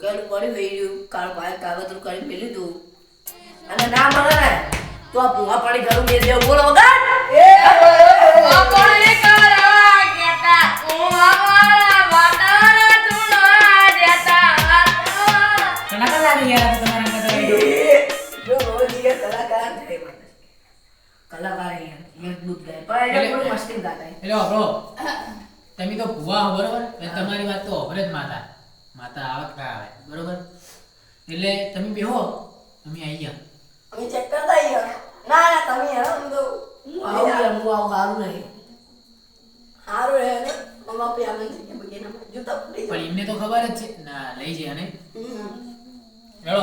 ધોકેલું પડ્યું એ રહ્યું. કાળ ભાઈ કાગતરું કરી મેં લીધું. અને ના મળે ને તો આ ભૂવા પાણી ઘરું મેં દેવું બોલો વગર. કલાકાર લાગી યાર તમારા અંદર જો રોજીએ કલાકાર છે. કલાકાર મજબૂત ગાય. પણ એને થોડું મસ્તી ગાતા એટલે તમે તો ભુવા બરોબર તમારી વાત તો હોભરે જ માતા. માતા આવત ના આવે. બરોબર? એટલે તમે બેહો તમે આવી ગયા. અમે ચેક કરતા આવીએ. ના ના તમે હેરો અમે તો હું આવું યાર હું આવું સારું નહીં સારું રહે ને? મમ્મા પે આનંદ થઈ ગયા બગીના જૂતા પડી પણ એમને તો ખબર જ છે. ના લઈ જાય ને હેલો.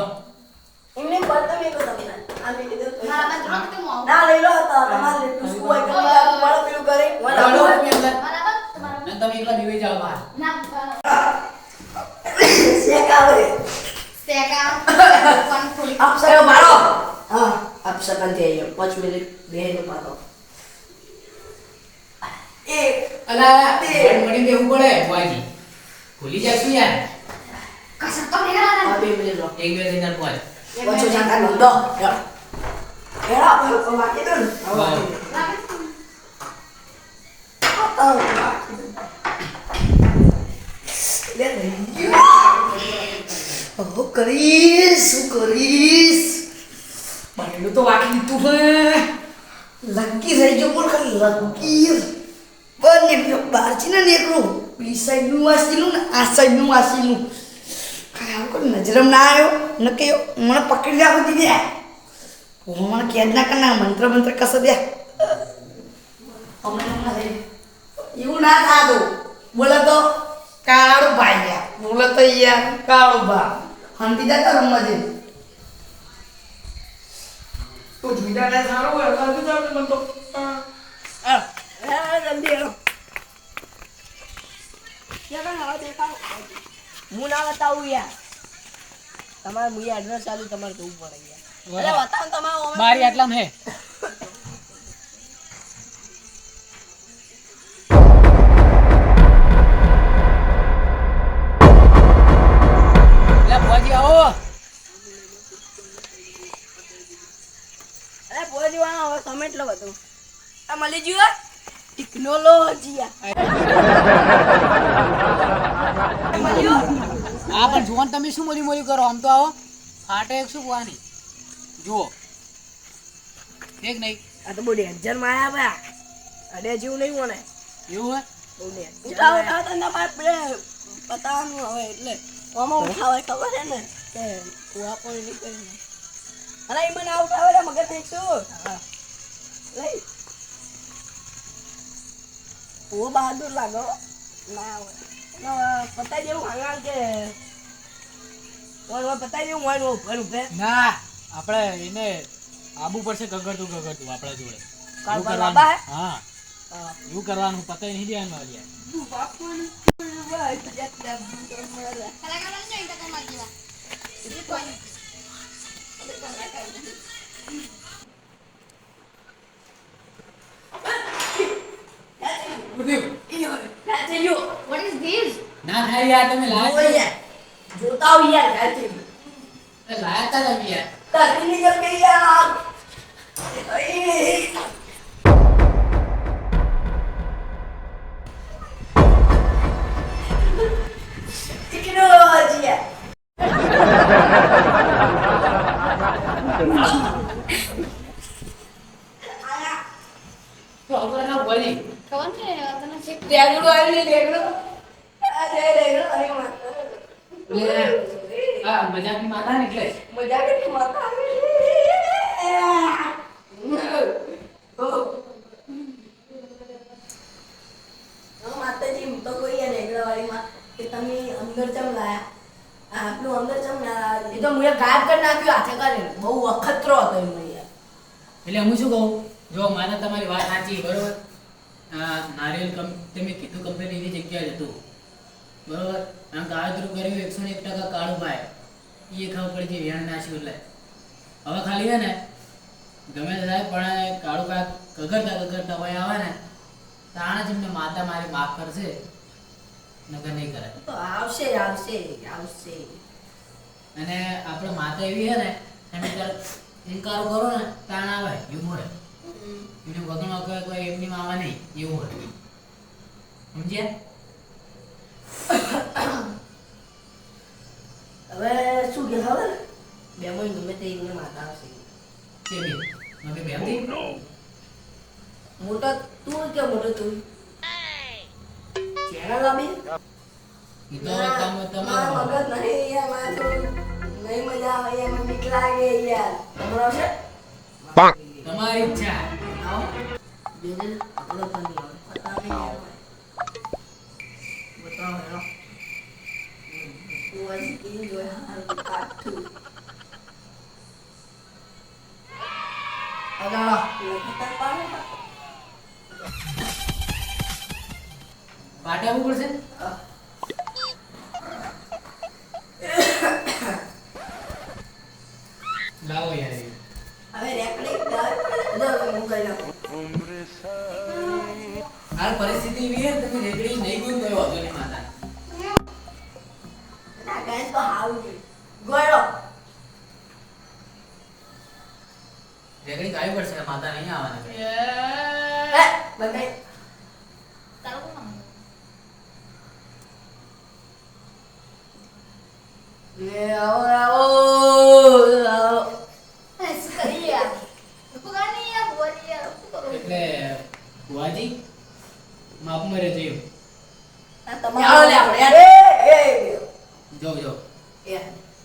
એમને પડતા મેં કહ્યું તમને આ મેં કીધું મારા માં તો હું ના લઈ લો તો તમારે જેટલું શું હોય કે તમારે પેલું કરે. હેલો, તમે અંદર. બરાબર? તમારા અને તમે એકલા બેહી જાઓ બહાર. ના, બરાબર. શેક આવે સેકા, ફોન ખોલી. આપ સર મારો હા આપ સકનથી આવીએ પાંચ મિનિટ બેહીને મારો એક અલા ઘર મળી બેહવું પડે બુઆજી ભૂલી જશું યાર કસર તો નહીં કરવાના. આ બે મિનિટ રહો એક બે દિન બોલ પાછો જાતા નંદો હેડો. હેરા આપણે વાકી દો ને આવો વાંચી દે. લાગે છે? આ તો વાકી દો. લે રહી હું કરીશ હું કરીશ બનેલું તો વાકી દીધું હે લકી રહી ગયો બોલ ખાલી લકી બંને પેલો બહાર છે ને એકલું પેલી સાઈડનું વાસીલું ને આ સાઈડનું વાસીલું કાંઈ આમ કોઈ નજરમ ના આવ્યો ન કે મને પકડી રાખો દીધી હું મને કેદ ના કરના મંત્ર મંત્ર કસો દે હમણાં હમણાં થઈ. એવું ના થાતું બોલે તો કાળું ભાઈ યાર બોલે તો યાર કાળું ભા હંતી જતા રમવા દે તો જુદા ના સારું હોય તો જાવ મને તો આ જલ્દી દેખાવ. હું ના બતાવું યાર. તમારે એડ્રેસ ચાલુ તમારે જોવું પડે યાર. અરે બતાવો તમારો અમે બારી આટલા હે. બધું આ મળી ગયું ટેકનોલોજી આ પણ જુવાન તમે શું મોરી મોરી કરો? આમ તો આવો. ફાટે એક શું બુઆની જુઓ. એક નહીં? આ તો બહુ ડેન્જરમાં આયા ભાઈ. અડે જેવું નહીં મને એવું હે? બહુ danger ઉઠાવ ઉઠાવ તને તમારે પેલે બતાવવાનું હવે એટલે. આમાં ઉઠાવે ખબર છે ને? કે કુવા પણ કરીને અરે એ મને આ ઉઠાવે રે મગજ નહીં શું. લઈ ઓ બહાદુર લાગો ના પતાઈ જેવું હાંગાલ કે પતાઈ જેવું હોય ઉપર ઉભે ના આપણે એને આબુ પડશે ગગડતું ગગડતું આપણા જોડે. હે? હા. હા. એવું કરવાનું પતાઈ નહીં દેવાનું અલ્યા કલાકાર બની જાય ને તો તમારા જેવા. બીજું કોઈ નહીં. What is this? ના થાય યાર તમે ઓય લાયા યાર. જોતા આવો યાર ગાયત્રી. તા- લાયા તા તમે યાર તારી નીકળ ગઈ યાર અઈ. ટેકનોલોજી તો હવે ના બોલી ખબર ને તને છે રેગડું આવ્યું ને રેગડું આ જે રેગડું અરે માં લે આ મજાકની માતા ને એટલે. મજા માતા માતાજી હું તો કોઈ રેગડાવાળીમાં કે તમે અંદર ચમ લાયા? આ આપણું અંદર ચમ ના એ તો મુએ ગાયબ કરી નાખ્યું હાથે કરીને બહુ અખતરો હતો એમ યાર એટલે હું શું કહું? જો માતા તમારી વાત સાચી બરોબર? આ નારિયેલ કમ તમે કીધું કંપનીની જગ્યાએ હતું. બરોબર? આમ કાળતરું કર્યું એકસો ને એક ટકા કાળું ભાઈ એ ખાવું પડી છે વ્યાણ નાખ્યું એટલે. હવે ખાલી હે ને ગમે તે થાય પણ કાળું કાક કગરતા કગરતા હોય આવે ને તાણે જ એમને માતા મારી માફ કરશે નગર નહીં કરે. તો આવશે આવશે આવશે. અને આપણે માતા એવી હે ને તમે ઇનકાર કરો ને તાણ આવે એવું હોય એને વગણ વગર કોઈ એમની માવા નહીં એવું હોય. સમજ્યા? હવે શું કે ખબર? બે માં ગમે તે એમને માતા આવશે. કે? બે મમ્મી બે હતી મોટો તું કે મોટો તું? ચેનલ તો તમે તમારો મગજ નહીં યાર મારે નહીં મજા આવે યાર મને બીક લાગે યાર. તમારો આવશે? તમારી ઈચ્છા. เขาเดี๋ยวจะเอาเลิกคนเดียวตั้งไม่ได้ไม่ต้องเลยเนาะกลัวสกินด้วยห้ามตัดถือเอาละเหลือแค่ป้าบาดได้บุกเลยสิ એટલે બુઆજી માપમાં મરે એ જો જો.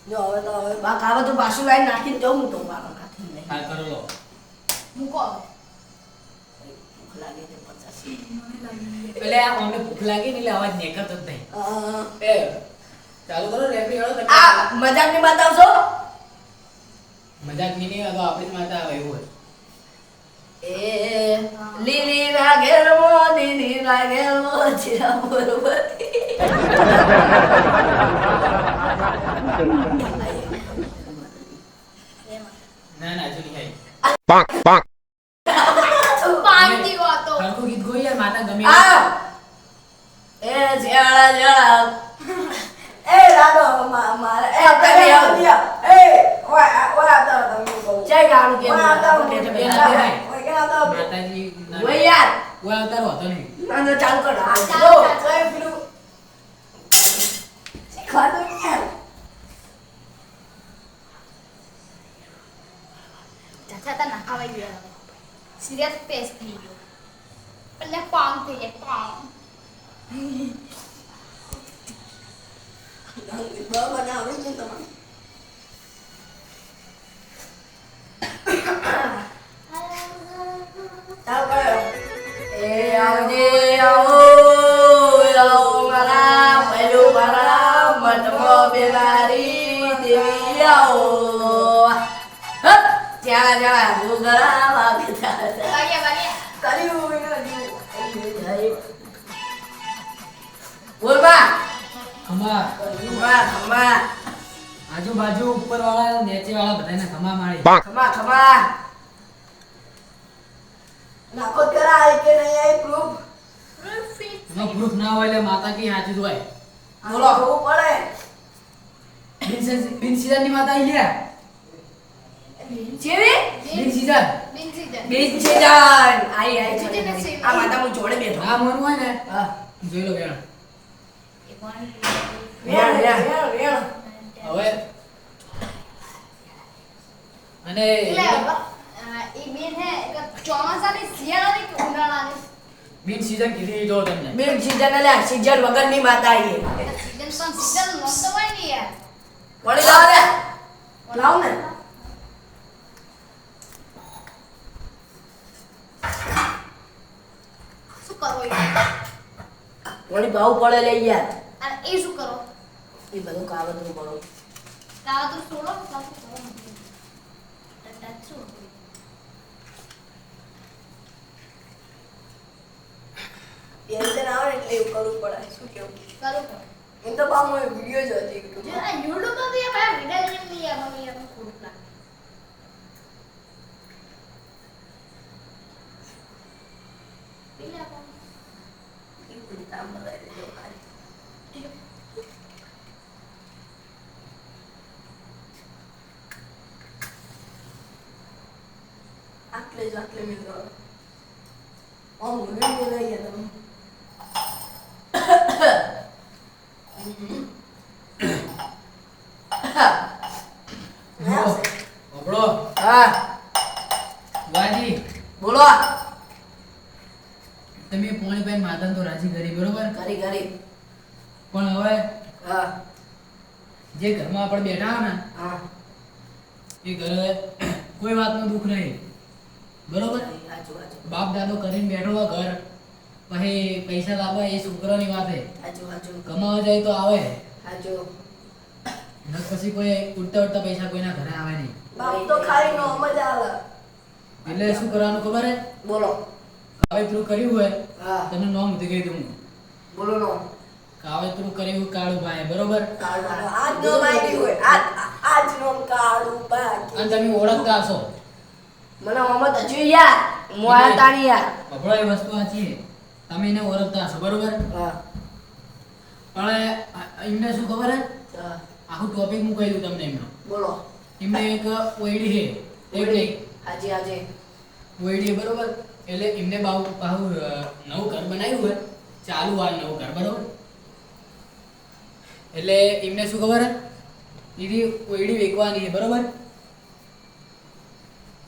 જો હવે તો હવે બા ખાવા તો પાછું લાઈન નાખીને હું તો કરો લો. મૂકો ભૂખ લાગે છે પચાસ. એટલે આ અમને ભૂખ લાગી ને એટલે અવાજ નીકળતો જ નહીં. અ, એ ચાલુ કરો તમે આ મજાકની વાત આવશો? મજાકની નહીં તો આપણી જ માતા આવે એવું હોય એ લીલી રાગેરમો લીલી રાગેરમો જીરા બરોબર એમાં. ના ના હજુ નહીં આવી પાનથી વાતો. સરખું ગીત ગોઈ યાર માતા ગમે. આ! એ જેળા જેળા એ રાડો મા- એ તમે એ ઓય ઓય આવતા તમે જય ગાણું કે ઓય આવતા હું ભાઈ. ઓય હું. યાર. ઓય અવતાર હોતો નહીં ના ના ચાલુ કર. આ ચાલુ જો કર. કઈ પેલું. શીખવાડો યાર ચાચા તા ગયા. સિરિયસ પેસ થઈ ગયો. એટલે પામ થઈ જાય પામ. બરાબર આવડી છે તમારે? એ આવજે આવો આવો મારા મારા દેવી આવો ભૂગરા કર્યું ખમા ખમા. ખમા આજુબાજુ ઉપર વાળા નીચે વાળા બધાને ખમા મારી. ખમા ખમા. નાખો કરા આઈ કે નહીં આઈ પ્રૂફ એમાં પ્રૂફ ના હોય એટલે માતા કી હાચી હોય બોલો. ખબર પડે. બિન સીઝન- ની માતા આઈ ગયા જેવી? બિન સીઝન બિન સીઝન આઈ આઈ છે આ માતા હું જોડે બેઠો. આ મન હોય ને હા. જોઈ લો વેણ. વેણ વેણ વેણ વેણ. હવે. અને હવે, એ બેન હે ચોમાસાની શિયાળાની કે ઉનાળાની? બિન સીઝન કીધી જો તમને. બિન સીઝન એટલે સીઝન વગરની માતા આવી સીઝન પણ સીઝન નહોતો હોય ને યાર. વળી લાવ ને. લાવ ને. શું કરો યાર? વળી ભાવ પડે લે યાર. અને એ શું કરો? એ બધું કાવતરું કરો. કાવતરું તો છોડો કાવતરું કરો? ટટા શું? એ રીતે ના આવે ને એટલે એવું કરવું પડે. શું કેવું? કરું કરો એમ તો બા હું વીડિયો જોતી જો યુટ્યુબ પર બી આ જોઈને બી આ યાર ખોટું લાગે પેલા કોણ? માં. કામ બતાવી દેજો ખાલી. પ્લીઝ આટલે મિત્રો ઓમ ઘણી બોલાઈ ગયા તમે જુઓ, આપણો હા. વાજી. બોલો. તમે પોણી પાઈને માતાને તો રાજી કરી બરોબર? કરી કરી. પણ હવે હા. જે ઘરમાં આપણે બેઠા હો ને હા. એ ઘરે કોઈ વાતનું દુઃખ નહીં. બરોબર? બાપ દાદો કરીને બેઠો હોય ઘર પછી પૈસા લાવવા એ છોકરાની વાત. સાચું. કમાવા જાય તો આવે. સાચું. પછી કોઈ ઉડતા ઉડતા પૈસા કોઈના ઘરે આવે નહીં. બાપ તો ખાલી નો મજા આવે. એટલે શું કરવાનું ખબર હે? બોલો. કાવેતરું કર્યું હોય હા. તને નોમ ઉધી કહી દઉં બોલો નો કાવેતરું કર્યું કાળુભાઈ બરોબર? કાળું આજ નો માહિતી હોય. આજ આજ નો કાળુ ભાઈ અને તમે ઓળખતા હશો? મને મોહમ્મદ હજુ યાર મોયા તાણી યાર. આપણો એ વસ્તુ સાચી તમે એને ઓળખતા હશો બરોબર? હા. પણ એમને શું ખબર હા. આખું ટોપિક હું કહી દઉં તમને એમનો. બોલો. એમને એક ઓયડી છે એક નહીં. આજે આજે. ઓયડી બરોબર? એટલે એમને બાહુ બાહુ નવું ઘર બનાવ્યું હોય. ચાલુ હાલ નવું ઘર બરોબર? એટલે એમને શું ખબર દીદી ઓયડી વેચવાની છે બરોબર?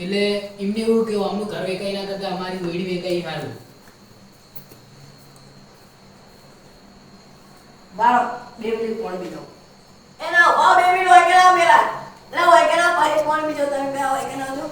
એટલે એમને એવું કેવું અમનું ઘર વેચાઈ ના કરતા અમારી ઓઈડી વેચાઈ સારું. બાળક બે મિનિટ કોણ બીજો. એના વાવ મિનિટ હોય કે ના મેલા? એટલે હોય કે ના ભાઈ, કોણ બીજો તમે બે હોય કે ના જો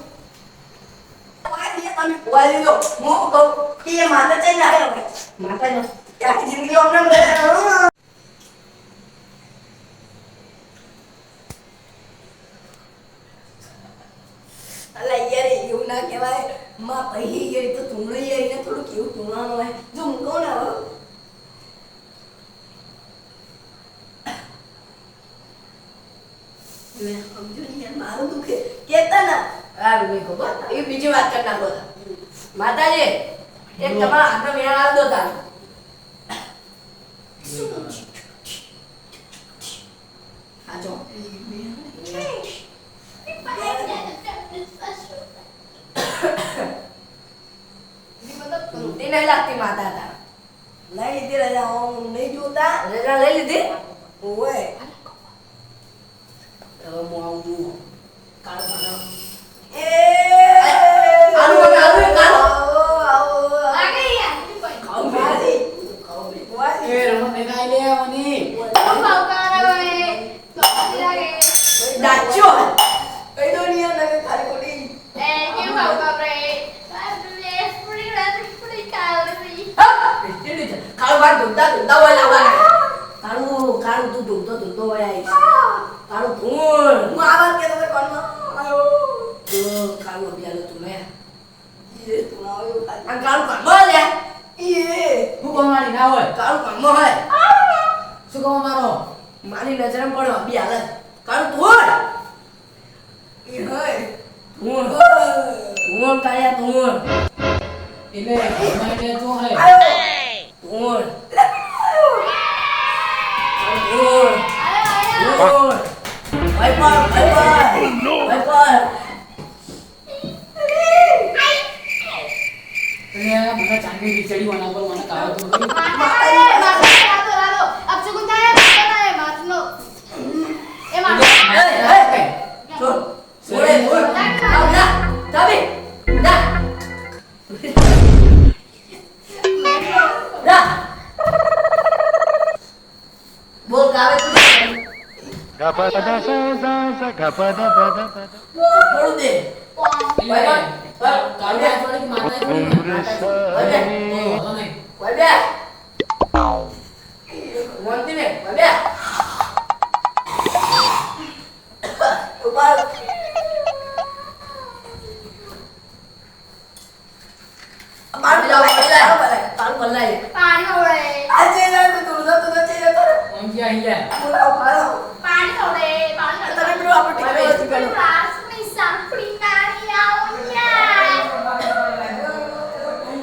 તમે યાર એવું ના કહેવાય. માં પહેલી ગઈ તો તુમડો યાર એને થોડું કેવું તુમડાનું હોય. જો હું કહું ને હવે મેં સમજ્યું નહીં યાર, મારું દુખે કેતા ના. સારું નહીં ખબર એ બીજી વાત કરી નાખો માતાજી એક તમારા હાથનો મેળ આવી દો તાર. આ નહીં લાગતી માતા તાર. લઈ લીધી રજા હું નહીં જોતા. રજા લઈ લીધી? ઓવે. હવે હું આવું છું કાળો એ કાળો તું ધૂમતો ધૂમતો હોય કાળું ધૂળ. હું આવાજ કે તમે કોનમાં આવ્યો જો કાળું અભિયાલો તું મેં. એ તું આવ્યો આ કાળું કોનમાં લે. એ. હું કમાણી ના હોય? કાળું કોનમાં હોય. શું કહો મારો મારી નજરે પડ્યો અભિયાલ કાળું ધૂળ. એ હોય. ધૂળ. ધૂળ કાળિયા ધૂળ. એટલે હે મને paru balai. આજે ના તો તું તો તું છે તો આમ ક્યાં અહીંયા બોલાવ પાડો તમે પેલું આપણું ટીવી વાંચી પેલું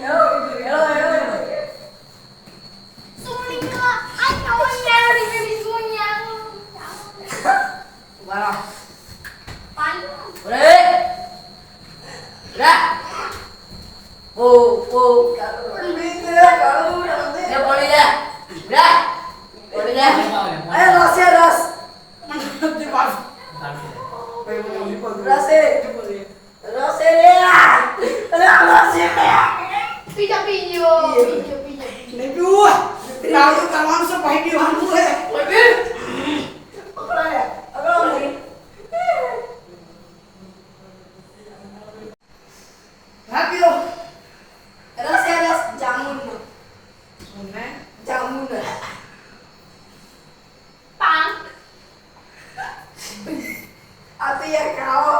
હેલો હેલો હેલો વાળા ઓરે રા કાળું પડી દે, કાળું રમતે. એ પડી જા. જા. પડી જા. એ રસે રસ. રસે. રસે રે. અરે રસે રે. પીજો પીજો પીજો પીજો નહીં પીવું તારું કરવાનું છે ભાઈ પીવાનું છે પકડાય. પકડો નહીં. હા પીવો રસે રસ જામુનનો. સુને જામુન. પાંચ આ તો યાર ખાઓ.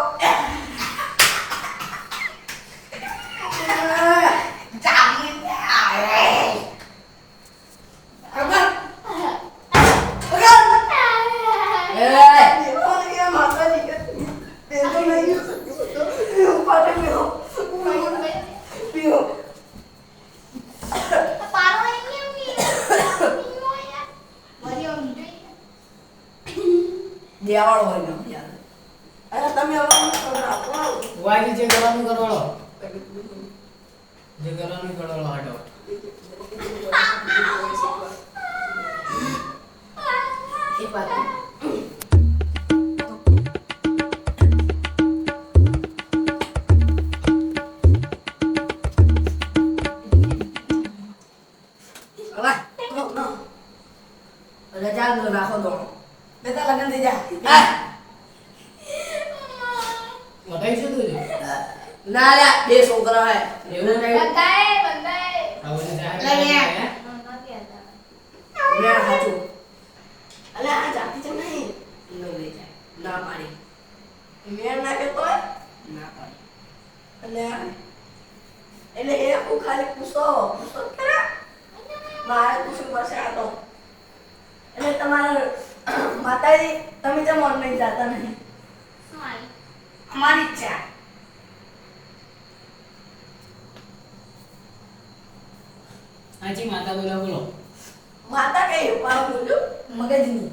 જામી આવે ખબર એ, બેહો ને યાર, માતાજી કે. બેહો નહીં. ઉપાડે બેહો. બેહો. પારો નહીં પીવો યાર વળી આમ જોઈએ દેવાળો હોય ને યાર. અરે તમે હવે. વાજી જે કરવાનું કરવાળો જે કરવાનું કરવાળો હાટો એક વાત લગન થઈ જા. હા. વધાઈ શું તું ના લ્યા, બે છોકરા હે. એવું નહીં આ બધું જાહેર લઈ લે. મેં હાચું. અલે આ જાતિ છે નહીં. ન લઈ જાય. ના પાડી. મેં ના કહેતો હોય? ના પાડી. એટલે એટલે એ આખું ખાલી પૂછો પૂછો ખરા મારે પૂછવું પડશે આ તો એટલે તમારે માતાજી તમે જેમ નહીં જાતા નહીં. અમારી ઈચ્છા હાજી માતા બોલો બોલો. માતા કઈ ઉપાડ બોલું મગજની.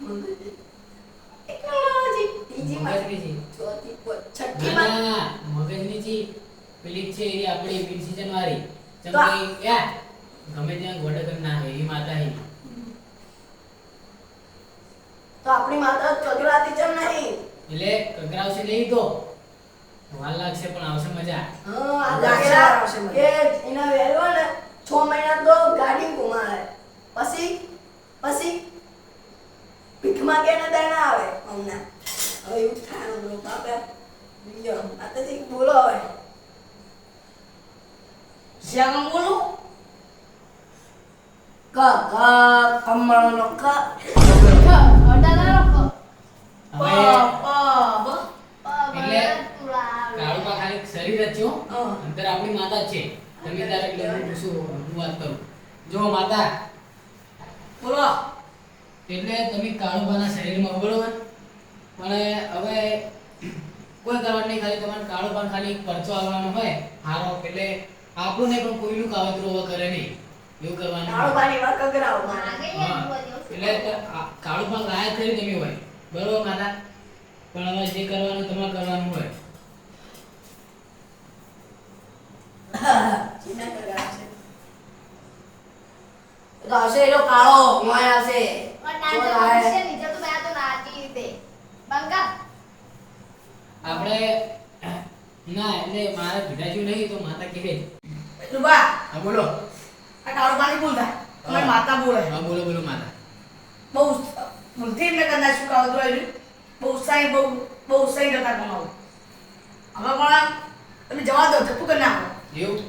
મગજની. ના ના છે. પેલી છે એ આપણી મિડ સીઝન વાળી ગમે ત્યાં ગોડે કરી નાખે એ માતા હી. તો આપણી માતા કગરાતી જેમ નહીં. એટલે કકરાવશે નહીં તો? વાલ લાગશે પણ આવશે મજા. હા આ લાગશે, દાખલા આવશે. કે એના વેલો ને છ મહિના તો ગાડી ઘુમાવે પછી પછી પીઠમાં કે ને ના આવે હમણાં. હવે એવું થાય બ્રો બાપે બીજો માતાજી બોલો હવે. શ્યામ બોલું. ક ક કમળનો ક હવે એટલે કાળુપા ખાલી શરીર જ છે હો. આપણી માતા છે. તમે તારે એટલે હું પૂછું હું વાત કરું. જો માતા બોલો. એટલે તમે કાળુબાના શરીરમાં બરોબર? પણ હવે કોઈ કરવાનું નહીં ખાલી તમારે કાળુબાન ખાલી પરચો આવવાનો હોય હારો. એટલે આપણું નહીં પણ કોઈનું કાવતરું કરે નહીં. એવું કરવાનું કાળો પાણી કગરાવ એટલે કાળુબાન લાયક કરી તમે હોય. બરોબર માતા પણ હવે જે કરવાનું તમારે કરવાનું હોય. ચીના તો એનો કાળો મોય આપણે ના એટલે મારે જેવું નહીં તો માતા કહે. રૂબા. હા બોલો. આ કાળો પાણી બોલતા. તમે માતા બોલે. હા બોલો બોલો માતા. બહુ મેં કદાચ શું કાવતું આવ્યું બહુ ઉત્સાહી બહુ બહુ ઉત્સાહી નતા કમાવું હવે પણ તમે જવા દો જતું કરી નાખો. એવું?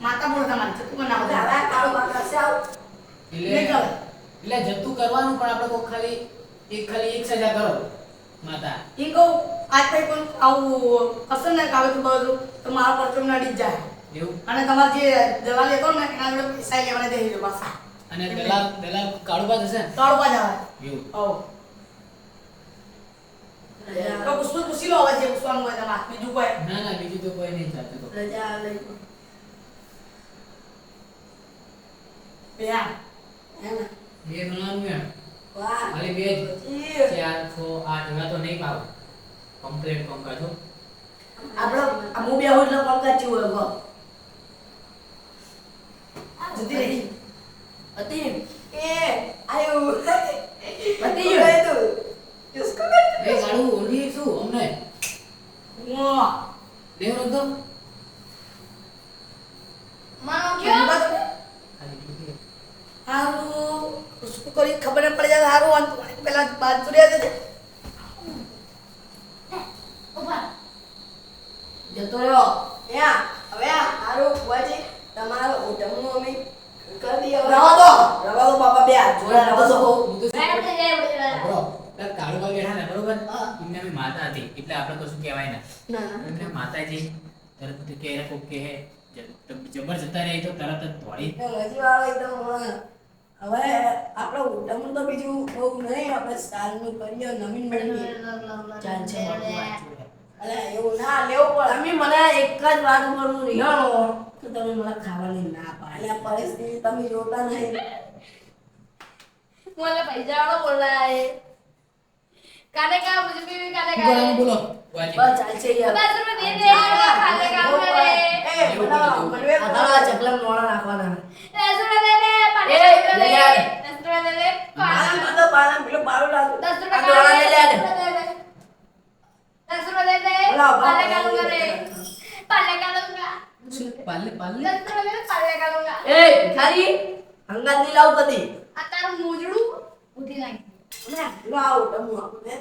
માતા બોલો તમારે જતું કરી નાખો. આ કાળો પાક હશે આવું. એટલે એટલે જતું કરવાનું પણ આપણે કોઈ ખાલી એક ખાલી એક સજા કરો માતા. એ કહું આજ પછી પણ આવું અસર ના કાવે તો બધું તો મારા પરચો નડી જ જાય. એવું? અને તમારે જે દવા લેતો ને એના જોડે પૈસા લેવાના દે દેજો પાછા અને પેલા પેલા કાળુબા થશે ને કાળો પા જવાય એવું ઓ તો પૂછવું પૂછી લો હવે જે પૂછવાનું હોય તમારે. બીજું કોઈ? ના ના બીજું તો કોઈ નહીં ચાલતું. તો રજા લઈ બેન બે વાહ. ખાલી બે જ. ચાર. છ આઠ. એવા તો નહીં પાવ કમ્પ્લીટ કોમ કાઢો. આપણો આ હું બે હોય એટલે કોમ કરતી હોય જતી રહી. હતી એ આયુ પતી ગયું ગયું તું કિસકો કર એ કાળું ઓળખી શું અમને વાહ દેવ રખો માનો કયો હારું શું કરી ખબર ન પડી જાય હારું અંત પેલા બાદ સુર્યા છે ઊભા જતો રહ્યો ત્યાં હવે આ હારું છે તમારો ઉઠમણું અમે કરી દઈએ કાળુબા બેઠા ને બરોબર? એમને અમે માતા હતી. એટલે આપણે કશું કહેવાય ના? ના ના. એમને માતાજી. તરત કે એને કોક કે જબર જતા રહે તો તરત જ દોડી. એ હજી વાળો એકદમ હવે આપણે ઉઠમણું તો બીજું બહુ નહીં આપણે સાલનું કરીએ નવીન મેળવી અરે એવું ના લેવું પણ તમે મને એક જ વાત ઉપર હું રિહાણો તો તમે મને ખાવાની ના પાડે. પરિસ્થિતિ તમે જોતા નહીં. मला पैजावाला बोललाय काने का मुझे भी काने का बोलो बोलो बस चल चाहिए अब आज दे दे काने का मेरे ए बोलो आता चकलम नोड़ा नाखवाना दसरा दे दे पानी दे दे पानी मतलब पानी ले ले दसरा दे दे पाले का लूंगा रे पाले का दे दे पाले का लूंगा ए खाली हंगाती लाओ આ તારું મોજડું ઉઠી નાખી ને લાવ તમુ આપણે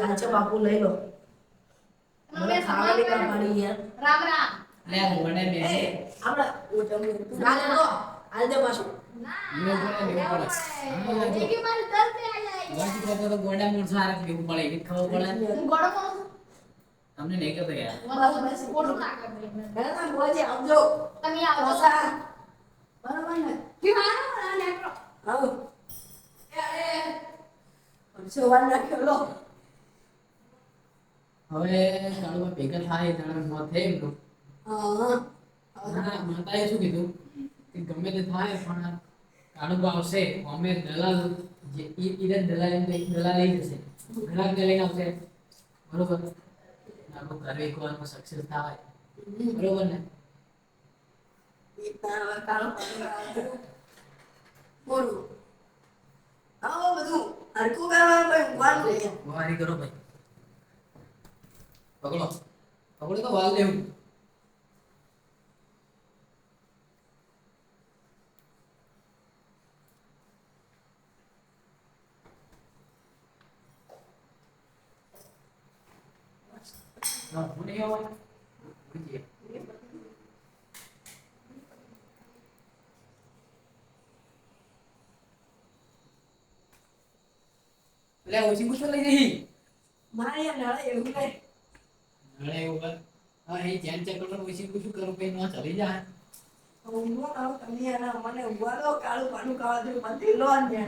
ચાચા બાપુ લઈ લો. મને મેં કા પાડી યાર રામ રામ. લે આ ગોળે એ બેસી આપણે ઉઠમણું તું ના દે પાછું એક મારે દસ દે કોણ તમને નહીં કહેતો યાર. તમે આવો બરાબર ને? આવો પરસો નાખ્યો લો. હવે કાળુબા ભેગા થાય તાણે મોત થાય એમનું માતાએ શું કીધું? કે ગમે તે થાય પણ કાળુબા આવશે અમે દલાલ જે ઈ- દલાલ દલાલ લઈ જશે ગ્રાહકને લઈને આવશે. બરોબર? આપણું ઘર સક્સેસ થાય. બરોબર ને? બોલું. આવો બધું. હરખું કરવાનું ભાઈ ઊંઘવાનું નહીં. કરો ભાઈ. પકડો. પકડો તો વાલ લેવું. લે ઓછી ગુસ્સો લઈ જઈ મારે યાર નાળે એવું નહીં. નાળે એવું કર હા એ જેન ચેક કરો ઓછી ગુસ્સો કરો પછી નો ચલી જાય ઊંઘો ના આવો તમે યાર મને ઊભા દો, કાળું પાનું ખાવા દો, મંદિર લો ને.